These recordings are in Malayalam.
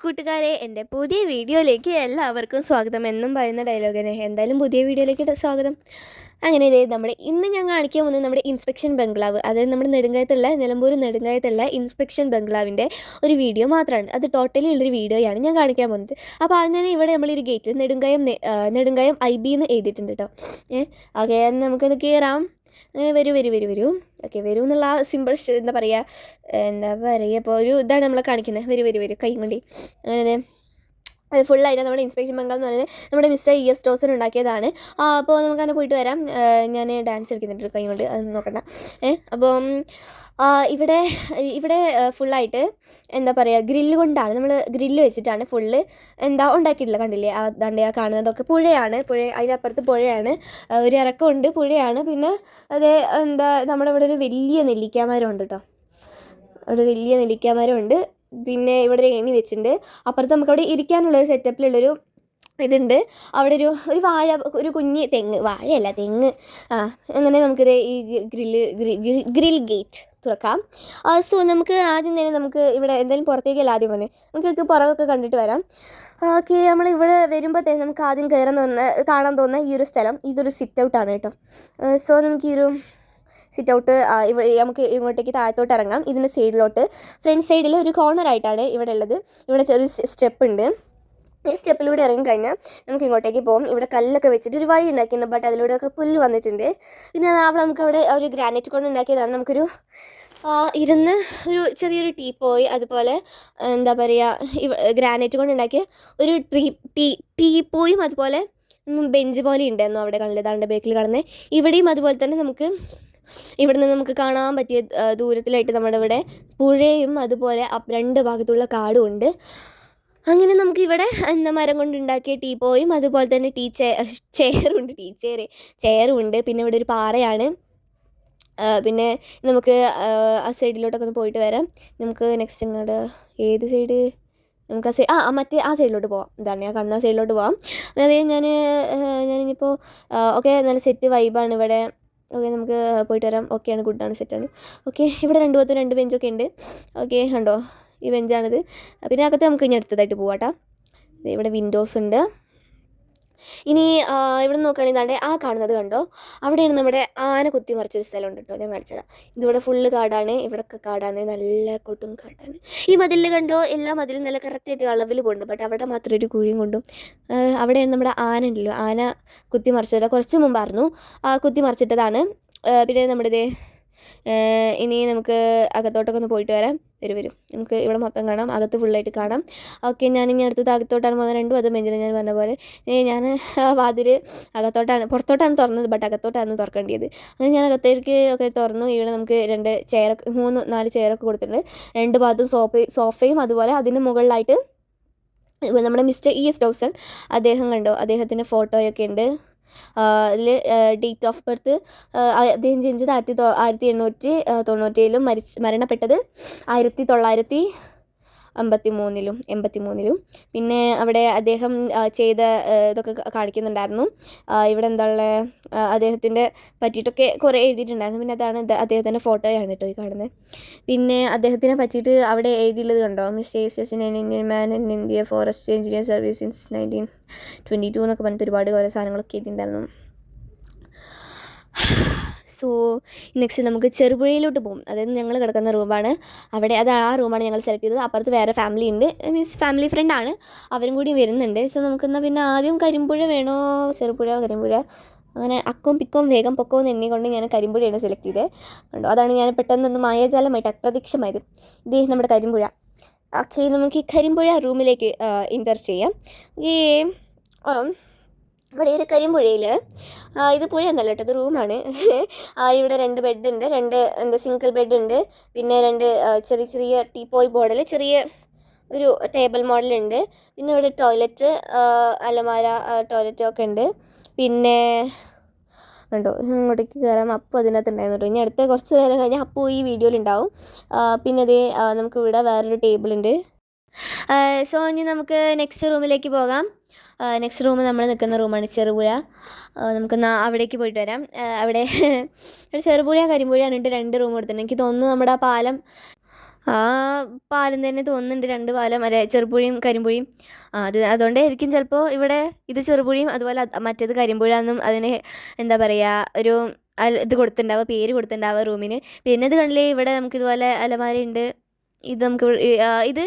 കൂട്ടുകാരെ എന്റെ പുതിയ വീഡിയോയിലേക്ക് എല്ലാവർക്കും സ്വാഗതം. എന്നും പറയുന്ന ഡയലോഗിനെ എന്തായാലും പുതിയ വീഡിയോയിലേക്ക് സ്വാഗതം. അങ്ങനെ ഇതേ നമ്മുടെ ഇന്ന് ഞാൻ കാണിക്കാൻ പോകുന്നത് നമ്മുടെ ഇൻസ്പെക്ഷൻ ബംഗ്ലാവ്. അതായത് നമ്മുടെ നെടുങ്കായത്തുള്ള നിലമ്പൂർ നെടുങ്കായത്തുള്ള ഇൻസ്പെക്ഷൻ ബംഗ്ലാവിന്റെ ഒരു വീഡിയോ മാത്രമാണ് അത് ടോട്ടലി ഉള്ളൊരു വീഡിയോയാണ് ഞാൻ കാണിക്കാൻ പോകുന്നത്. അപ്പോൾ അതിന് ഇവിടെ നമ്മളൊരു ഗേറ്റിൽ നെടുങ്കായം നെടുങ്കായം ഐ ബി എന്ന് എഴുതിയിട്ടുണ്ട് കേട്ടോ ഏഹ് ഓക്കെ നമുക്കൊന്ന് കയറാം അങ്ങനെ വരൂ വരൂ വരൂ വരൂ. ഓക്കെ വരൂ എന്നുള്ള ആ സിമ്പിൾ എന്താ പറയുക എന്താ പറയുക ഇപ്പോൾ ഒരു ഇതാണ് നമ്മൾ കാണിക്കുന്നത് വരൂ വരൂ വരൂ കൈ കൊണ്ടി. അങ്ങനെ അത് ഫുള്ളായിട്ട് നമ്മുടെ ഇൻസ്പെക്ഷൻ ബംഗാൾ എന്ന് പറയുന്നത് നമ്മുടെ മിസ്റ്റർ ഇ എസ് ടോസൻ ഉണ്ടാക്കിയതാണ്. അപ്പോൾ നമുക്ക് അങ്ങനെ പോയിട്ട് വരാം. ഞാൻ ഡാൻസ് കളിക്കുന്നുണ്ട് കൈ കൊണ്ട് അത് നോക്കണ്ട. ഏ അപ്പം ഇവിടെ ഇവിടെ ഫുള്ളായിട്ട് എന്താ പറയുക ഗ്രില്ല് കൊണ്ടാണ്. നമ്മൾ ഗ്രില്ല് വെച്ചിട്ടാണ് ഫുള്ള് എന്താ ഉണ്ടാക്കിയിട്ടുള്ളത് കണ്ടില്ലേ? ആ കാണുന്നതൊക്കെ പുഴയാണ്. പുഴ അതിനപ്പുറത്ത് പുഴയാണ്. ഒരു ഇറക്കമുണ്ട് പുഴയാണ്. പിന്നെ അതേ എന്താ നമ്മുടെ ഇവിടെ ഒരു വലിയ നെല്ലിക്കാമരം ഉണ്ട് കേട്ടോ. അവിടെ വലിയ നെല്ലിക്കാമരം ഉണ്ട് പിന്നെ ഇവിടെ ഒരു ഏണി വെച്ചിട്ടുണ്ട്. അപ്പുറത്ത് നമുക്ക് അവിടെ ഇരിക്കാനുള്ള ഒരു സെറ്റപ്പിലുള്ളൊരു ഇതുണ്ട്. അവിടെ ഒരു ഒരു വാഴ ഒരു കുഞ്ഞ് തെങ്ങ് വാഴയല്ല തെങ്ങ്. ആ അങ്ങനെ നമുക്കൊരു ഈ ഗ്രില്ല് ഗ്രിൽ ഗേറ്റ് തുറക്കാം. സോ നമുക്ക് ആദ്യം തന്നെ നമുക്ക് ഇവിടെ എന്തായാലും പുറത്തേക്കല്ല ആദ്യം വന്നേ. നമുക്കൊക്കെ പുറകൊക്കെ കണ്ടിട്ട് വരാം. ഓക്കെ നമ്മൾ ഇവിടെ വരുമ്പോൾ തന്നെ നമുക്ക് ആദ്യം കയറാൻ തോന്നുന്ന കാണാൻ തോന്നുന്ന ഈ ഒരു സ്ഥലം. ഇതൊരു സിറ്റ് ഔട്ടാണ് കേട്ടോ. സോ നമുക്ക് ഈ ഒരു സിറ്റ് ഔട്ട് നമുക്ക് ഇങ്ങോട്ടേക്ക് താഴത്തോട്ട് ഇറങ്ങാം. ഇതിന്റെ സൈഡിലോട്ട്. ഫ്രണ്ട് സൈഡിൽ ഒരു കോർണർ ആയിട്ടാണ് ഇവിടെ ഉള്ളത്. ഇവിടെ ചെറിയ സ്റ്റെപ്പ് ഉണ്ട് ഈ സ്റ്റെപ്പിലൂടെ ഇറങ്ങി കഴിഞ്ഞാൽ നമുക്ക് ഇങ്ങോട്ടേക്ക് പോകും ഇവിടെ കല്ലൊക്കെ വെച്ചിട്ട് ഒരു വഴി ഉണ്ടാക്കിയിട്ടുണ്ട്. ബട്ട് അതിലൂടെ ഒക്കെ പുല്ല് വന്നിട്ടുണ്ട്. പിന്നെ അവിടെ നമുക്ക് അവിടെ ഒരു ഗ്രാനൈറ്റ് കൊണ്ട് ഉണ്ടാക്കിയതാണ്. നമുക്കൊരു ഇരുന്ന് ഒരു ചെറിയൊരു ടീ പോയി. അതുപോലെ എന്താ പറയുക ഗ്രാനൈറ്റ് കൊണ്ട് ഉണ്ടാക്കിയ ഒരു ട്രീ ടീ ടീ പോയും. അതുപോലെ ബെഞ്ച് പോലെ ഉണ്ടായിരുന്നു അവിടെ കണ്ടത്. അതിന്റെ ബേക്കിൽ കാണുന്നത് ഇവിടെയും അതുപോലെ തന്നെ നമുക്ക് ഇവിടെ നിന്ന് നമുക്ക് കാണാൻ പറ്റിയ ദൂരത്തിലായിട്ട് നമ്മുടെ ഇവിടെ പുഴയും അതുപോലെ രണ്ട് ഭാഗത്തുള്ള കാടും ഉണ്ട്. അങ്ങനെ നമുക്കിവിടെ എന്താ മരം കൊണ്ടുണ്ടാക്കിയ ടീപ്പോയും പോയും അതുപോലെ തന്നെ ടീ ചെയറുണ്ട് ടീ ചെയർ ചെയറും ഉണ്ട്. പിന്നെ ഇവിടെ ഒരു പാറയാണ്. പിന്നെ നമുക്ക് ആ, സൈഡിലോട്ടൊക്കെ ഒന്ന് പോയിട്ട് വരാം. നമുക്ക് നെക്സ്റ്റ് ഇങ്ങോട്ട് ഏത് സൈഡ്? നമുക്ക് ആ സൈഡ് ആ മറ്റേ ആ സൈഡിലോട്ട് പോവാം. എന്താണ് ഞാൻ കണ്ണ സൈഡിലോട്ട് പോവാം. അതായത് ഞാൻ ഞാനിനിപ്പോൾ ഓക്കെ നല്ല സെറ്റ് വൈബാണ് ഇവിടെ. ഓക്കെ നമുക്ക് പോയിട്ട് വരാം. ഓക്കെയാണ് ഗുഡാണ് സെറ്റാണ് ഓക്കെ ഇവിടെ രണ്ട് പത്തും രണ്ട് ബെഞ്ചൊക്കെ ഉണ്ട്. ഓക്കെ കണ്ടോ? ഈ ബെഞ്ചാണിത് പിന്നെ അകത്ത് നമുക്ക് ഇനി അടുത്തതായിട്ട് ദേ ഇവിടെ വിൻഡോസ് ഉണ്ട്. ഇനി ഇവിടെ നോക്കുകയാണെങ്കിൽ ആ കാണുന്നത് കണ്ടോ? അവിടെയാണ് നമ്മുടെ ആന കുത്തി മറിച്ചൊരു സ്ഥലമുണ്ട് കേട്ടോ. ഞാൻ കാണിച്ചതാ. ഇതിവിടെ ഫുള്ള് കാടാണ്. ഇവിടെയൊക്കെ കാടാണ്. നല്ല കൊട്ടും കാടാണ്. ഈ മതിലിൽ കണ്ടോ? എല്ലാ മതിലും നല്ല കറക്റ്റായിട്ട് അളവിൽ പോകുന്നുണ്ട് ബട്ട് അവിടെ മാത്രം ഒരു കുഴിയും കൊണ്ടും അവിടെയാണ് നമ്മുടെ ആന ഉണ്ടല്ലോ. ആന കുത്തി മറിച്ചത്. കുറച്ച് മുമ്പായിരുന്നു കുത്തി മറിച്ചിട്ടതാണ്. പിന്നെ നമ്മുടെ ഇനി നമുക്ക് അകത്തോട്ടൊക്കെ ഒന്ന് പോയിട്ട് വരാം. വരും വരും. നമുക്ക് ഇവിടെ മൊത്തം കാണാം. അകത്ത് ഫുള്ളായിട്ട് കാണാം. ഓക്കെ ഞാൻ ഇനി അടുത്തത് അകത്തോട്ടാണ് പോകുന്നത്. രണ്ടും അത് മെഞ്ചിന് ഞാൻ പറഞ്ഞ പോലെ. ഞാൻ വാതിൽ അകത്തോട്ടാണ് പുറത്തോട്ടാണ് തുറന്നത് ബട്ട് അകത്തോട്ടാണ് തുറക്കേണ്ടത് അങ്ങനെ ഞാൻ അകത്തേക്ക് ഒക്കെ തുറന്നു. ഇവിടെ നമുക്ക് രണ്ട് ചെയർ മൂന്ന് നാല് ചെയറൊക്കെ കൊടുത്തിട്ടുണ്ട്. രണ്ട് ഭാഗത്തും സോഫ സോഫയും അതുപോലെ അതിന് മുകളിലായിട്ട് നമ്മുടെ മിസ്റ്റർ ഇ എസ് ഡൗസൺ അദ്ദേഹം കണ്ടോ? അദ്ദേഹത്തിന്റെ ഫോട്ടോയൊക്കെ ഉണ്ട്. ഡേറ്റ് ഓഫ് ബർത്ത് അദ്ദേഹം ജനിച്ചത് ആയിരത്തി ആയിരത്തി എണ്ണൂറ്റി തൊണ്ണൂറ്റേഴിലും മരിച്ച് മരണപ്പെട്ടത് ആയിരത്തി തൊള്ളായിരത്തി അമ്പത്തി മൂന്നിലും എൺപത്തി മൂന്നിലും പിന്നെ അവിടെ അദ്ദേഹം ചെയ്ത ഇതൊക്കെ കാണിക്കുന്നുണ്ടായിരുന്നു. ഇവിടെ എന്താ ഉള്ളത് അദ്ദേഹത്തിന്റെ പറ്റിയിട്ടൊക്കെ കുറേ എഴുതിയിട്ടുണ്ടായിരുന്നു. പിന്നെ അതാണ് അദ്ദേഹത്തിന്റെ ഫോട്ടോയാണ് കേട്ടോ ഈ കാണുന്നത് പിന്നെ അദ്ദേഹത്തിനെ പറ്റിയിട്ട് അവിടെ എഴുതിയുള്ളത് കണ്ടോ? Misters Indian man in India forest engineer service since nineteen twenty two എന്നൊക്കെ പറഞ്ഞിട്ട് ഒരുപാട് കുറേ സാധനങ്ങളൊക്കെ എഴുതിയിട്ടുണ്ടായിരുന്നു. സോ നെക്സ്റ്റ് നമുക്ക് ചെറുപുഴയിലോട്ട് പോകും അതായത് ഞങ്ങൾ കിടക്കുന്ന റൂമാണ്. അവിടെ അത് ആ റൂമാണ് ഞങ്ങൾ സെലക്ട് ചെയ്തത്. അപ്പുറത്ത് വേറെ ഫാമിലി ഉണ്ട്. മീൻസ് ഫാമിലി ഫ്രണ്ടാണ് അവരും കൂടി വരുന്നുണ്ട്. സോ നമുക്കെന്നാൽ പിന്നെ ആദ്യം കരിമ്പുഴ വേണോ? ചെറുപുഴ കരിമ്പുഴ. അങ്ങനെ അക്കവും പിക്കവും വേഗം പൊക്കവും എണ്ണി കൊണ്ട് ഞാൻ കരിമ്പുഴയാണ് സെലക്ട് ചെയ്തത് കണ്ടോ? അതാണ് ഞാൻ പെട്ടെന്നൊന്ന് മായാജാലമായിട്ട് അപ്രത്യക്ഷമായത്. ഇത് നമ്മുടെ കരിമ്പുഴ. ഓക്കെ നമുക്ക് ഈ കരിമ്പുഴ റൂമിലേക്ക് ഇന്റർ ചെയ്യാം. ഉം, ഇവിടെ ഒരു കരിമ്പുഴയിൽ ഇത് പുഴ എന്നല്ല കേട്ടോ ഇത് റൂമാണ്. ഇവിടെ രണ്ട് ബെഡുണ്ട് രണ്ട് എന്താ സിംഗിൾ ബെഡുണ്ട് പിന്നെ രണ്ട് ചെറിയ ചെറിയ ടീപ്പോയ് മോഡൽ ചെറിയ ഒരു ടേബിൾ മോഡലുണ്ട്. പിന്നെ ഇവിടെ ടോയ്ലറ്റ് അലമാര ടോയ്ലറ്റ് ഒക്കെ ഉണ്ട്. പിന്നെ ഉണ്ടോ ഇങ്ങോട്ടേക്ക് കയറാം അപ്പം അതിനകത്ത് ഉണ്ടായിരുന്നു ഇനി അടുത്ത കുറച്ച് നേരം കഴിഞ്ഞാൽ അപ്പോൾ ഈ വീഡിയോയിൽ ഉണ്ടാവും പിന്നെ അതേ നമുക്ക് ഇവിടെ വേറൊരു ടേബിളുണ്ട്. സോ ഇനി നമുക്ക് നെക്സ്റ്റ് റൂമിലേക്ക് പോകാം. നെക്സ്റ്റ് റൂം നമ്മൾ നിൽക്കുന്ന റൂമാണ് ചെറുപുഴ. നമുക്ക് അവിടേക്ക് പോയിട്ട് വരാം. അവിടെ ചെറുപുഴ കരിമ്പുഴ എന്നിട്ട് രണ്ട് റൂം കൊടുത്തിട്ടുണ്ട് എനിക്ക് തോന്നുന്നു നമ്മുടെ ആ പാലം ആ പാലം തന്നെ തോന്നുന്നുണ്ട് രണ്ട് പാലം അല്ലെ ചെറുപുഴയും കരിമ്പുഴയും. അത് അതുകൊണ്ടായിരിക്കും ചിലപ്പോൾ ഇവിടെ ഇത് ചെറുപുഴയും അതുപോലെ മറ്റേത് കരിമ്പുഴ എന്നും അതിന് എന്താ പറയുക ഒരു ഇത് കൊടുത്തിട്ടുണ്ടാവുക പേര് കൊടുത്തിട്ടുണ്ടാവുക റൂമിന് പിന്നെ ഇത് കണ്ടില്ലേ ഇവിടെ നമുക്ക് ഇതുപോലെ അലമാരയുണ്ട്. ഇത് നമുക്ക് ഇത്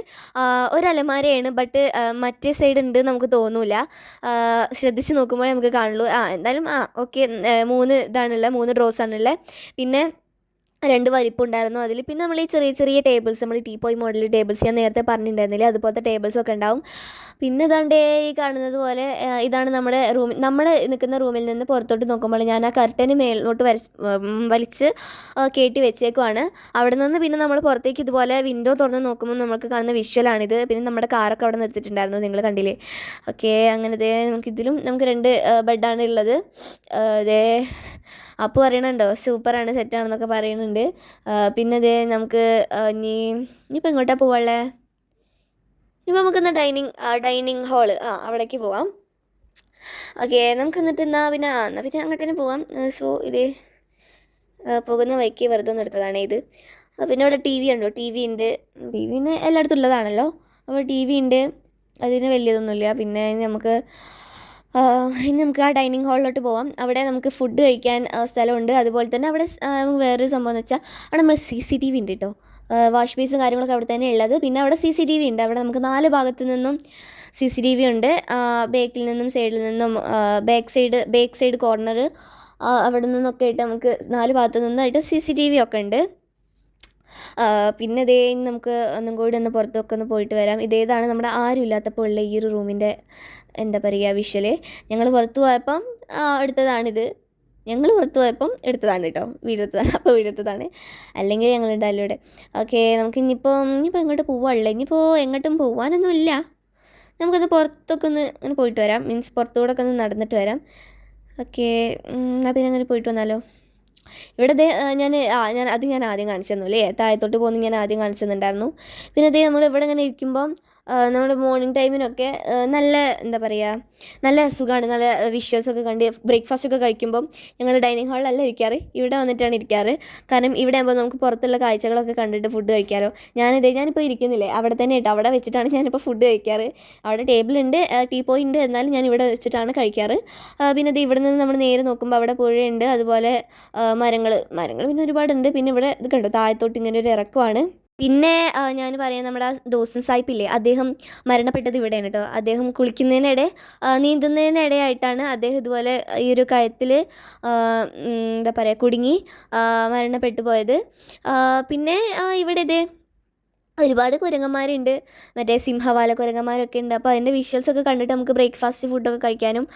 ഒരലമാരയാണ് ബട്ട് മറ്റേ സൈഡ് ഉണ്ട് നമുക്ക് തോന്നൂല. ആ, ശ്രദ്ധിച്ച് നോക്കുമ്പോൾ നമുക്ക് കാണുള്ളൂ. ആ എന്തായാലും ആ ഓക്കെ മൂന്ന് ഇതാണുള്ളത് മൂന്ന് ഡ്രോസ് ആണുള്ളത്. പിന്നെ രണ്ട് വലിപ്പുണ്ടായിരുന്നു അതിൽ. പിന്നെ നമ്മൾ ഈ ചെറിയ ചെറിയ ടേബിൾസ് നമ്മൾ ടീ പോയി മോഡൽ ടേബിൾസ് ഞാൻ നേരത്തെ പറഞ്ഞിട്ടുണ്ടായിരുന്നില്ല അതുപോലത്തെ ടേബിൾസ് ഒക്കെ ഉണ്ടാവും. പിന്നെ ഇതാണ്ടേ ഈ കാണുന്നത് പോലെ ഇതാണ് നമ്മുടെ റൂം നമ്മൾ നിൽക്കുന്ന റൂമിൽ നിന്ന് പുറത്തോട്ട് നോക്കുമ്പോൾ ഞാൻ ആ കർട്ടന് മേലോട്ട് വരച്ച് വലിച്ച് കയറ്റി വെച്ചേക്കുവാണ്. അവിടെ നിന്ന് പിന്നെ നമ്മൾ പുറത്തേക്ക് ഇതുപോലെ വിൻഡോ തുറന്ന് നോക്കുമ്പോൾ നമുക്ക് കാണുന്ന വിഷ്വലാണിത് പിന്നെ നമ്മുടെ കാറൊക്കെ അവിടെ നിർത്തിയിട്ടുണ്ടായിരുന്നു നിങ്ങൾ കണ്ടില്ലേ? ഓക്കെ അങ്ങനത്തെ ദേ നമുക്ക് രണ്ട് ബെഡാണ് ഉള്ളത്. ഇതേ അപ്പോൾ പറയണുണ്ടോ? സൂപ്പറാണ് സെറ്റാണെന്നൊക്കെ പറയുന്നുണ്ട്. പിന്നെ ദേ നമുക്ക് ഇനി ഇനിയിപ്പോൾ എങ്ങോട്ടാണ് പോവാനുള്ളത് ഇനിയിപ്പോൾ നമുക്കിന്ന് ഡൈനിങ് ഡൈനിങ് ഹാൾ ആ അവിടേക്ക് പോവാം. ഓക്കെ നമുക്ക് എന്നിട്ട് എന്നാൽ പിന്നെ ആ എന്നാൽ പിന്നെ അങ്ങോട്ട് തന്നെ പോവാം സോ ഇത് പോകുന്ന വഴിക്ക് വെറുതെ ഒന്ന് എടുത്തതാണ് ഇത്. പിന്നെ ഇവിടെ ടി വി ഉണ്ടോ ടി വി ഉണ്ട് ടി വിന് എല്ലായിടത്തും ഉള്ളതാണല്ലോ. അപ്പോൾ ടി വി ഉണ്ട് അതിന് വലിയതൊന്നുമില്ല. പിന്നെ നമുക്ക് ഇനി നമുക്ക് ആ ഡൈനിങ് ഹാളിലോട്ട് പോവാം. അവിടെ നമുക്ക് ഫുഡ് കഴിക്കാൻ സ്ഥലമുണ്ട്. അതുപോലെ തന്നെ അവിടെ നമുക്ക് വേറൊരു സംഭവം എന്ന് വെച്ചാൽ അവിടെ നമ്മൾ സി സി ടി വി ഉണ്ട് കേട്ടോ വാഷ് ബേസും കാര്യങ്ങളൊക്കെ അവിടെ തന്നെ ഉള്ളത്. പിന്നെ അവിടെ സി സി ടി വി ഉണ്ട്. അവിടെ നമുക്ക് നാല് ഭാഗത്തു നിന്നും സി സി ടി വി ഉണ്ട്. ബേക്കിൽ നിന്നും സൈഡിൽ നിന്നും back side back side corner അവിടെ നിന്നൊക്കെ ആയിട്ട് നമുക്ക് നാല് ഭാഗത്തു നിന്നായിട്ട് സി സി ടി വി ഒക്കെ ഉണ്ട്. പിന്നെ ഇതേ നമുക്ക് ഒന്നും കൂടി ഒന്ന് പുറത്തൊക്കെ ഒന്ന് പോയിട്ട് വരാം. ഇതേതാണ് നമ്മുടെ ആരും ഇല്ലാത്തപ്പോൾ ഉള്ള ഈ ഒരു റൂമിന്റെ എന്താ പറയുക വിഷ്വൽ. ഞങ്ങൾ പുറത്ത് പോയപ്പം എടുത്തതാണിത്. ഞങ്ങൾ പുറത്ത് പോയപ്പം എടുത്തതാണ് കേട്ടോ. വീടെടുത്തതാണ് അപ്പോൾ വീടെടുത്തതാണ് അല്ലെങ്കിൽ ഞങ്ങൾ ഉണ്ടാവില്ല ഇവിടെ. ഓക്കെ നമുക്ക് ഇനിയിപ്പോൾ ഇനിയിപ്പോൾ എങ്ങോട്ട് പോവാനുള്ളത്? ഇനിയിപ്പോൾ എങ്ങോട്ടും പോകാനൊന്നും ഇല്ല. നമുക്കൊന്ന് പുറത്തൊക്കെ ഒന്ന് അങ്ങനെ പോയിട്ട് വരാം. മീൻസ് പുറത്തുകൂടെ ഒക്കെ ഒന്ന് നടന്നിട്ട് വരാം. ഓക്കെ എന്നാൽ പിന്നെ അങ്ങനെ പോയിട്ട് വന്നാലോ? ഇവിടെ ദേ ഞാൻ ഞാൻ അത് ഞാൻ ആദ്യം കാണിച്ചു തന്നു അല്ലേ? താഴത്തോട്ട് പോകുന്ന ഞാൻ ആദ്യം കാണിച്ചു തന്നിട്ടുണ്ടായിരുന്നു. പിന്നെ ദേ നമ്മൾ ഇവിടെ ഇങ്ങനെ ഇരിക്കുമ്പം നമ്മുടെ മോർണിംഗ് ടൈമിനൊക്കെ നല്ല എന്താ പറയുക നല്ല സുഖമാണ് നല്ല വിഷ്വൽസ് ഒക്കെ കണ്ട് ബ്രേക്ക്ഫാസ്റ്റ് ഒക്കെ കഴിക്കുമ്പം ഞങ്ങൾ ഡൈനിങ് ഹാളിലല്ല ഇരിക്കാറ്. ഇവിടെ വന്നിട്ടാണ് ഇരിക്കാറ്. കാരണം ഇവിടെ ആകുമ്പോൾ നമുക്ക് പുറത്തുള്ള കാഴ്ചകളൊക്കെ കണ്ടിട്ട് ഫുഡ് കഴിക്കാമല്ലോ ഞാനിതേ ഞാനിപ്പോൾ ഇരിക്കുന്നില്ലേ? അവിടെ തന്നെ ഇട്ടോ. അവിടെ വെച്ചിട്ടാണ് ഞാനിപ്പോൾ ഫുഡ് കഴിക്കാറ്. അവിടെ ടേബിൾ ഉണ്ട് ടീ പോയി ഉണ്ട്. എന്നാലും ഞാൻ ഇവിടെ വെച്ചിട്ടാണ് കഴിക്കാറ്. പിന്നെ ഇത് ഇവിടെ നിന്ന് നമ്മൾ നേരെ നോക്കുമ്പോൾ അവിടെ പുഴയുണ്ട് അതുപോലെ മരങ്ങൾ മരങ്ങൾ പിന്നെ ഒരുപാടുണ്ട്. പിന്നെ ഇവിടെ ഇത് കണ്ടോ? താഴത്തോട്ട് ഇങ്ങനെ ഒരു ഇറക്കമാണ്. പിന്നെ ഞാൻ പറയാം നമ്മുടെ ഡോസൻ സാഹിബ് ഇല്ലേ അദ്ദേഹം മരണപ്പെട്ടത് ഇവിടെയാണ് കേട്ടോ അദ്ദേഹം കുളിക്കുന്നതിനിടെ നീന്തുന്നതിനിടെയായിട്ടാണ് അദ്ദേഹം ഇതുപോലെ ഈ ഒരു കഴുത്തിൽ എന്താ പറയുക കുടുങ്ങി മരണപ്പെട്ടു പോയത്. പിന്നെ ഇവിടെ ഇതേ ഒരുപാട് കുരങ്ങന്മാരുണ്ട്. മറ്റേ സിംഹവാല കുരങ്ങന്മാരൊക്കെ ഉണ്ട്. അപ്പോൾ അതിന്റെ വിഷ്വൽസ് ഒക്കെ കണ്ടിട്ട് നമുക്ക് ബ്രേക്ക്ഫാസ്റ്റ് ഫുഡൊക്കെ കഴിക്കാനും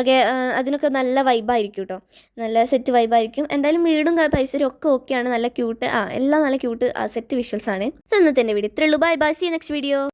ഒക്കെ അതിനൊക്കെ നല്ല വൈബായിരിക്കും കേട്ടോ നല്ല സെറ്റ് വൈബായിരിക്കും എന്തായാലും വീടും പരിസരവും ഒക്കെ ഓക്കെയാണ് നല്ല ക്യൂട്ട് ആ എല്ലാം നല്ല ക്യൂട്ട് സെറ്റ് വിഷ്വൽസ് ആണ്. സോ ഇന്നത്തെ വീഡിയോ ഇത്രയുള്ളൂ bye bye see next video